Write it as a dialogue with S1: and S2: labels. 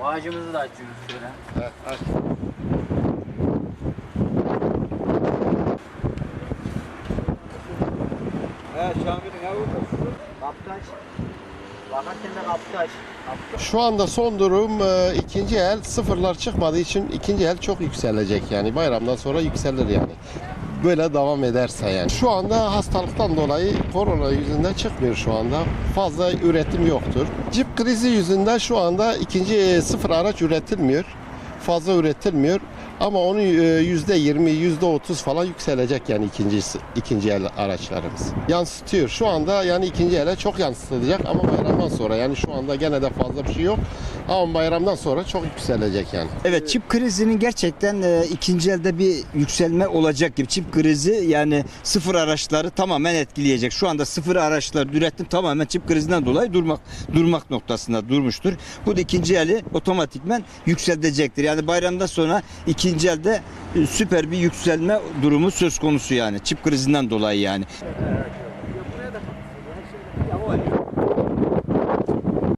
S1: Bagajımızı da açıyoruz şöyle.
S2: He, aç.
S1: Kaptaş. Bakarken de kaptaş.
S2: Şu anda son durum e, ikinci el sıfırlar çıkmadığı için ikinci el çok yükselecek yani bayramdan sonra yükselir yani. Böyle devam ederse yani. Şu anda hastalıktan dolayı korona yüzünden çıkmıyor şu anda. Fazla üretim yoktur. Cip krizi yüzünden şu anda ikinci sıfır araç üretilmiyor. Fazla üretilmiyor. Ama onu e, yüzde yirmi, yüzde otuz falan yükselecek yani ikinci, ikinci el araçlarımız. Yansıtıyor. Şu anda yani ikinci ele çok yansıtacak ama bayramdan sonra yani şu anda gene de fazla bir şey yok. Ama bayramdan sonra çok yükselecek yani.
S3: Evet çip krizinin gerçekten e, ikinci elde bir yükselme olacak gibi. Çip krizi yani sıfır araçları tamamen etkileyecek. Şu anda sıfır araçlar üretim tamamen çip krizinden dolayı durmak durmak noktasında durmuştur. Bu da ikinci eli otomatikmen yükselecektir. Yani bayramdan sonra ikinci ikinci e, süper bir yükselme durumu söz konusu yani. Çip krizinden dolayı yani.